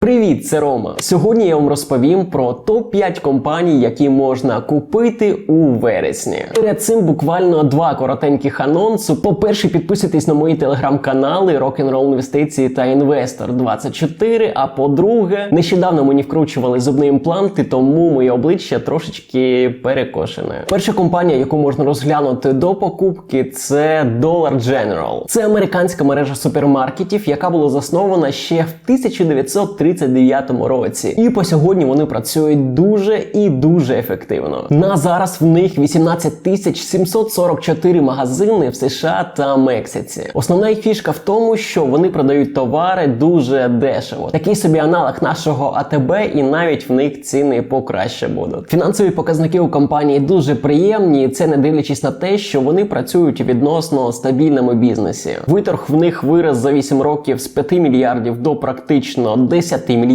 Привіт, це Рома. Сьогодні я вам розповім про топ-5 компаній, які можна купити у вересні. Перед цим буквально два коротеньких анонсу. По-перше, підписуйтесь на мої телеграм-канали Rock'n'Roll Інвестиції та Інвестор 24. А по-друге, нещодавно мені вкручували зубні імпланти, тому моє обличчя трошечки перекошене. Перша компанія, яку можна розглянути до покупки, це Dollar General. Це американська мережа супермаркетів, яка була заснована ще в 1930 1939 році. І по сьогодні вони працюють дуже і дуже ефективно. На зараз в них 18 тисяч 744 магазини в США та Мексиці. Основна їх фішка в тому, що вони продають товари дуже дешево. Такий собі аналог нашого АТБ, і навіть в них ціни покраще будуть. Фінансові показники у компанії дуже приємні. Це не дивлячись на те, що вони працюють відносно стабільному бізнесі. Виторг в них вираз за 8 років з 5 мільярдів до практично 10 мільярдів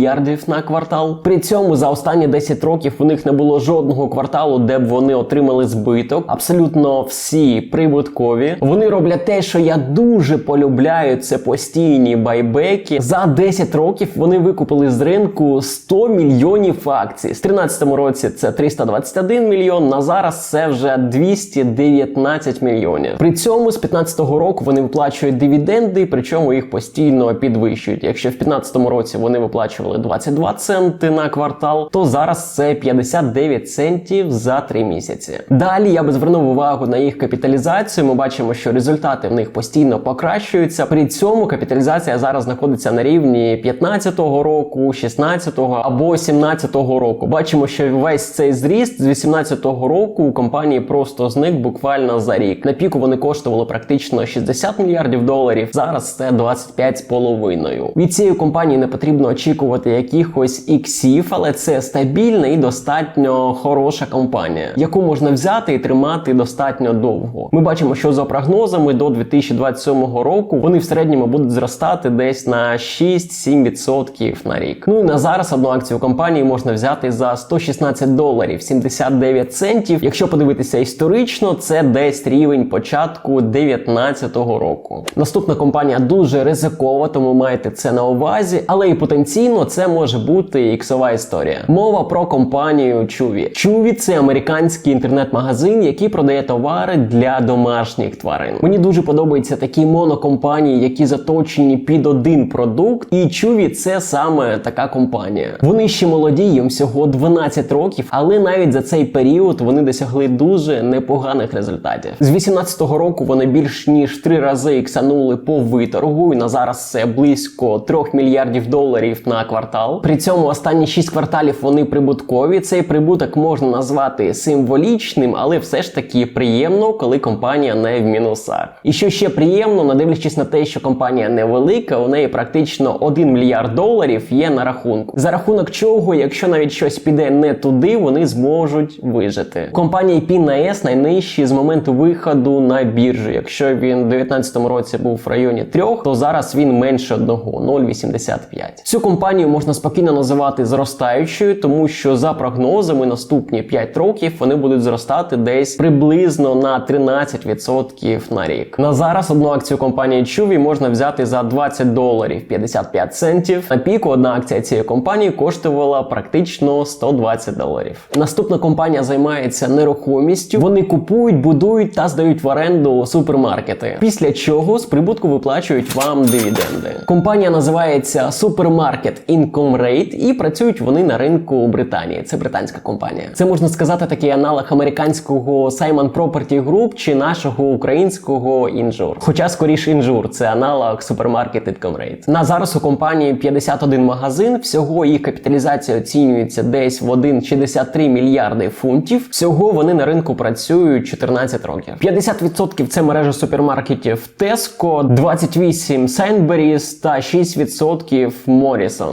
на квартал. При цьому за останні 10 років у них не було жодного кварталу, де б вони отримали збиток. Абсолютно всі прибуткові. Вони роблять те, що я дуже полюбляю. Це постійні байбеки. За 10 років вони викупили з ринку 100 мільйонів акцій. З 13 році це 321 мільйон. На зараз це вже 219 мільйонів. При цьому з 15 року вони виплачують дивіденди, причому їх постійно підвищують. Якщо в 15 році вони виплачували 22 центи на квартал, то зараз це 59 центів за 3 місяці. Далі я би звернув увагу на їх капіталізацію. Ми бачимо, що результати в них постійно покращуються. При цьому капіталізація зараз знаходиться на рівні 15-го року, 16-го або 17-го року. Бачимо, що весь цей зріст з 18-го року у компанії просто зник буквально за рік. На піку вони коштували практично 60 мільярдів доларів. Зараз це 25,5. Від цієї компанії не потрібно очікувати якихось іксів, але це стабільна і достатньо хороша компанія, яку можна взяти і тримати достатньо довго. Ми бачимо, що за прогнозами до 2027 року вони в середньому будуть зростати десь на 6-7% на рік. Ну і на зараз одну акцію компанії можна взяти за 116 доларів 79 центів. Якщо подивитися історично, це десь рівень початку 2019 року. Наступна компанія дуже ризикова, тому маєте це на увазі, але і потенційно це може бути іксова історія. Мова про компанію Chewy. Chewy – це американський інтернет-магазин, який продає товари для домашніх тварин. Мені дуже подобаються такі монокомпанії, які заточені під один продукт. І Chewy – це саме така компанія. Вони ще молоді, їм всього 12 років, але навіть за цей період вони досягли дуже непоганих результатів. З 18-го року вони більш ніж три рази іксанули по виторгу, і на зараз це близько 3 мільярдів доларів на квартал. При цьому останні 6 кварталів вони прибуткові. Цей прибуток можна назвати символічним, але все ж таки приємно, коли компанія не в мінусах. І що ще приємно, не дивлячись на те, що компанія невелика, у неї практично 1 мільярд доларів є на рахунку. За рахунок чого, якщо навіть щось піде не туди, вони зможуть вижити. Компанія IP на S найнижчі з моменту виходу на біржу. Якщо він у 2019 році був в районі 3, то зараз він менше 1, 0,85. Цю компанію можна спокійно називати зростаючою, тому що за прогнозами наступні 5 років вони будуть зростати десь приблизно на 13% на рік. На зараз одну акцію компанії Chewy можна взяти за 20 доларів 55 центів. На піку одна акція цієї компанії коштувала практично 120 доларів. Наступна компанія займається нерухомістю. Вони купують, будують та здають в оренду супермаркети. Після чого з прибутку виплачують вам дивіденди. Компанія називається Supermarket Income Rate і працюють вони на ринку Британії. Це британська компанія. Це можна сказати такий аналог американського Simon Property Group чи нашого українського Injur. Хоча скоріше Injur – це аналог Supermarket Income Rate. На зараз у компанії 51 магазин. Всього їх капіталізація оцінюється десь в 1,63 мільярди фунтів. Всього вони на ринку працюють 14 років. 50% це мережа супермаркетів Tesco, 28 Sainsbury's та 6%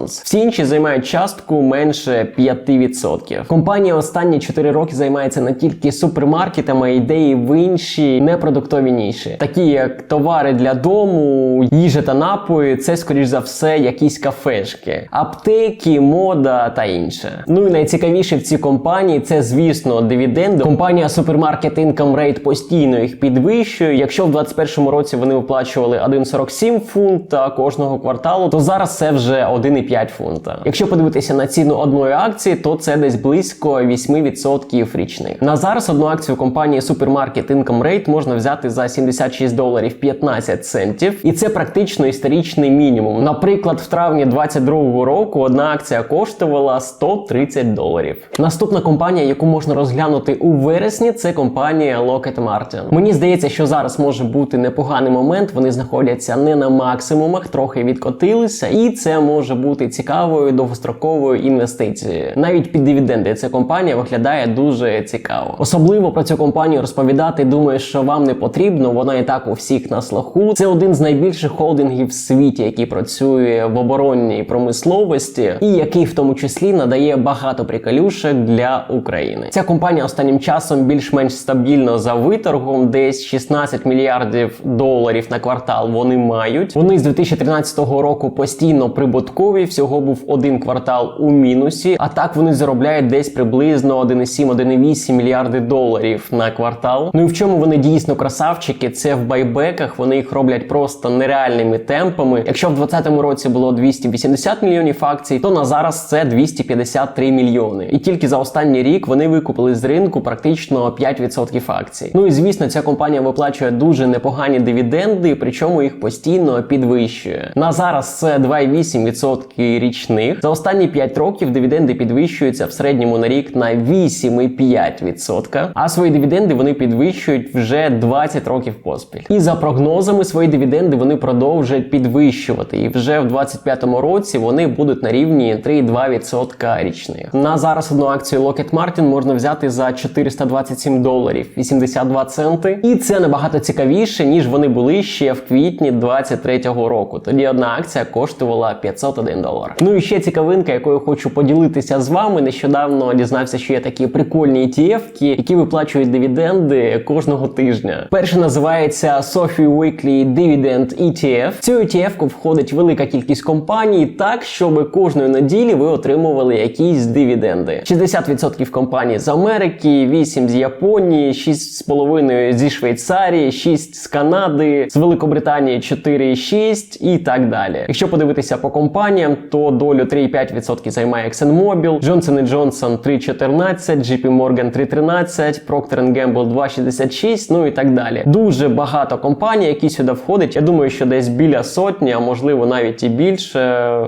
Morrisons. Всі інші займають частку менше 5%. Компанія останні 4 роки займається не тільки супермаркетами, а й в інші непродуктові ніші, такі як товари для дому, їжа та напої. Це скоріш за все якісь кафешки, аптеки, мода та інше. Ну і найцікавіше в цій компанії це, звісно, дивіденди. Компанія Supermarket Income Rate постійно їх підвищує. Якщо в 2021 році вони виплачували 1,47 фунта кожного кварталу, то зараз це вже 1,5 4,5 фунта. Якщо подивитися на ціну одної акції, то це десь близько 8% річних. На зараз одну акцію компанії Supermarket Income Rate можна взяти за 76 доларів 15 центів, і це практично історичний мінімум. Наприклад, в травні 2022 року одна акція коштувала 130 доларів. Наступна компанія, яку можна розглянути у вересні, це компанія Lockheed Martin. Мені здається, що зараз може бути непоганий момент. Вони знаходяться не на максимумах, трохи відкотилися, і це може бути цікавою довгостроковою інвестицією. Навіть під дивіденди ця компанія виглядає дуже цікаво. Особливо про цю компанію розповідати. Думаю, що вам не потрібно. Вона і так у всіх на слуху. Це один з найбільших холдингів в світі, який працює в оборонній промисловості, і який в тому числі надає багато приколюшек для України. Ця компанія останнім часом більш-менш стабільно за виторгом, десь 16 мільярдів доларів на квартал вони мають. Вони з 2013 року постійно прибуткові. Всього був один квартал у мінусі. А так вони заробляють десь приблизно 1,7-1,8 мільярди доларів на квартал. Ну і в чому вони дійсно красавчики? Це в байбеках. Вони їх роблять просто нереальними темпами. Якщо в 2020 році було 280 мільйонів акцій, то на зараз це 253 мільйони. І тільки за останній рік вони викупили з ринку практично 5% акцій. Ну і звісно, ця компанія виплачує дуже непогані дивіденди, причому їх постійно підвищує. На зараз це 2,8% річних. За останні 5 років дивіденди підвищуються в середньому на рік на 8,5%. А свої дивіденди вони підвищують вже 20 років поспіль. І за прогнозами свої дивіденди вони продовжують підвищувати. І вже в 2025 році вони будуть на рівні 3,2% річних. На зараз одну акцію Lockheed Martin можна взяти за 427 доларів 82 центи. І це набагато цікавіше, ніж вони були ще в квітні 23-го року. Тоді одна акція коштувала 501 долар. Ну і ще цікавинка, якою хочу поділитися з вами. Нещодавно дізнався, що є такі прикольні ETF, які виплачують дивіденди кожного тижня. Перше називається Sophie Weekly Dividend ETF. В цю ETF входить велика кількість компаній, так щоб кожної неділі ви отримували якісь дивіденди. 60% компаній з Америки, 8 з Японії, 6,5 зі Швейцарії, 6 з Канади, з Великобританії 4,6 і так далі. Якщо подивитися по компаніям, то долю 3,5% займає ExxonMobil, Johnson Johnson 3,14, JP Morgan 3,13, Procter Gamble 2,66, ну і так далі. Дуже багато компаній, які сюди входять. Я думаю, що десь біля сотні, а можливо навіть і більше.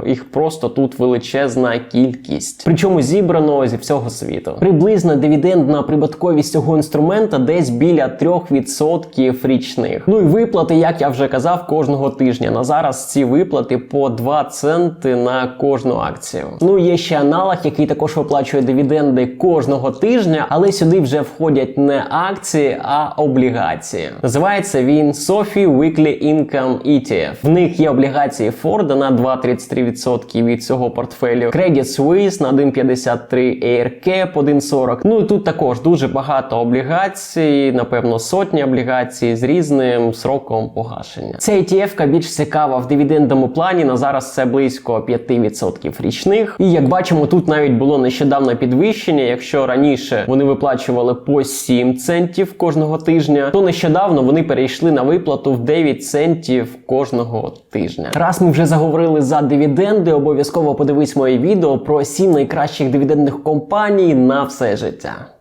Їх просто тут величезна кількість. Причому зібрано зі всього світу. Приблизно дивідендна прибутковість цього інструмента десь біля 3% річних. Ну і виплати, як я вже казав, кожного тижня. На зараз ці виплати по 2 центи на кожну акцію. Ну є ще аналог, який також виплачує дивіденди кожного тижня, але сюди вже входять не акції, а облігації. Називається він Sophie Weekly Income ETF. В них є облігації Форда на 2,33% від цього портфелю, Credit Suisse на 1,53%, AirCap 1,40%. Ну і тут також дуже багато облігацій, напевно, сотні облігацій з різним сроком погашення. Ця ETF більш цікава в дивідендному плані. На зараз це близько 5% річних. І як бачимо, тут навіть було нещодавно підвищення. Якщо раніше вони виплачували по 7 центів кожного тижня, то нещодавно вони перейшли на виплату в 9 центів кожного тижня. Раз ми вже заговорили за дивіденди, обов'язково подивись моє відео про 7 найкращих дивідендних компаній на все життя.